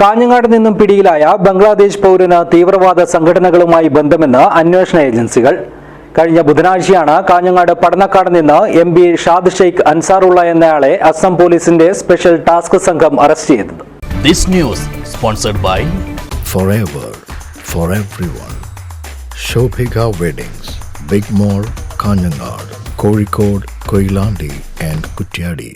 കാഞ്ഞങ്ങാട് നിന്നും പിടിയിലായ ബംഗ്ലാദേശ് പൗരന് തീവ്രവാദ സംഘടനകളുമായി ബന്ധമെന്ന് അന്വേഷണ ഏജൻസികൾ കഴിഞ്ഞ ബുധനാഴ്ചയാണ് കാഞ്ഞങ്ങാട് പടന്നക്കാട് നിന്ന് എം ബി ഷാദ് ഷെയ്ഖ് അൻസാറുള്ള എന്നയാളെ അസം പോലീസിന്റെ സ്പെഷ്യൽ ടാസ്ക് സംഘം അറസ്റ്റ് ചെയ്തത് This news sponsored by forever for everyone. Shobhika Weddings, Big Mall, Kanyanad, Kozhikode, Koilandi and Kutyadi.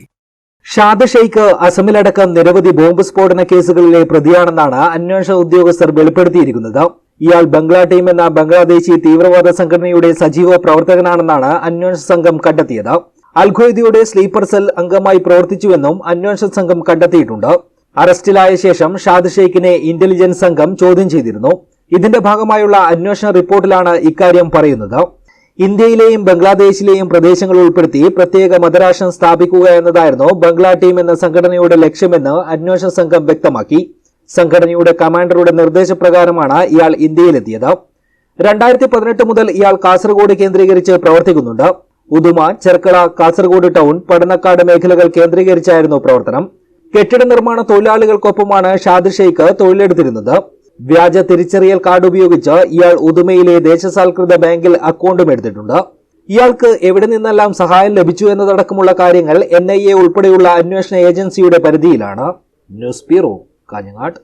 Shad Sheikh അസമിലടക്കം നിരവധി ബോംബ് സ്ഫോടന കേസുകളിലെ പ്രതിയാണെന്നാണ് അന്വേഷണ ഉദ്യോഗസ്ഥർ വെളിപ്പെടുത്തിയിരിക്കുന്നത്. ഇയാൾ ബംഗ്ലാ ടീം എന്ന ബംഗ്ലാദേശി തീവ്രവാദ സംഘടനയുടെ സജീവ പ്രവർത്തകനാണെന്നാണ് അന്വേഷണ സംഘം കണ്ടെത്തിയത്. അൽഖ്വയ്ദയുടെ സ്ലീപ്പർ സെൽ അംഗമായി പ്രവർത്തിച്ചുവെന്നും അന്വേഷണ സംഘം കണ്ടെത്തിയിട്ടുണ്ട്. അറസ്റ്റിലായ ശേഷം ഷാദ് ഷെയ്ഖിനെ ഇന്റലിജൻസ് സംഘം ചോദ്യം ചെയ്തിരുന്നു. ഇതിന്റെ ഭാഗമായുള്ള അന്വേഷണ റിപ്പോർട്ടിലാണ് ഇക്കാര്യം പറയുന്നത്. ഇന്ത്യയിലെയും ബംഗ്ലാദേശിലെയും പ്രദേശങ്ങൾ ഉൾപ്പെടുത്തി പ്രത്യേക മതരാഷ്ട്രം സ്ഥാപിക്കുക എന്നതായിരുന്നു ബംഗ്ലാ ടീം എന്ന സംഘടനയുടെ ലക്ഷ്യമെന്ന് അന്വേഷണ സംഘം വ്യക്തമാക്കി. സംഘടനയുടെ കമാൻഡറുടെ നിർദ്ദേശപ്രകാരമാണ് ഇയാൾ ഇന്ത്യയിലെത്തിയത്. രണ്ടായിരത്തി പതിനെട്ട് മുതൽ ഇയാൾ കാസർഗോഡ് കേന്ദ്രീകരിച്ച് പ്രവർത്തിക്കുന്നുണ്ട്. ഉദുമ ചെർക്കള കാസർഗോഡ് ടൗൺ പടന്നക്കാട് മേഖലകൾ കേന്ദ്രീകരിച്ചായിരുന്നു പ്രവർത്തനം. കെട്ടിട നിർമ്മാണ തൊഴിലാളികൾക്കൊപ്പമാണ് ഷാദ് ഷെയ്ഖ് തൊഴിലെടുത്തിരുന്നത്. വ്യാജ തിരിച്ചറിയൽ കാർഡ് ഉപയോഗിച്ച് ഇയാൾ ഉദുമയിലെ ദേശസാൽകൃത ബാങ്കിൽ അക്കൗണ്ടും എടുത്തിട്ടുണ്ട്. ഇയാൾക്ക് എവിടെ നിന്നെല്ലാം സഹായം ലഭിച്ചു എന്നതടക്കമുള്ള കാര്യങ്ങൾ എൻ ഐ എ ഉൾപ്പെടെയുള്ള അന്വേഷണ ഏജൻസിയുടെ പരിധിയിലാണ്. News bureau Kanhangad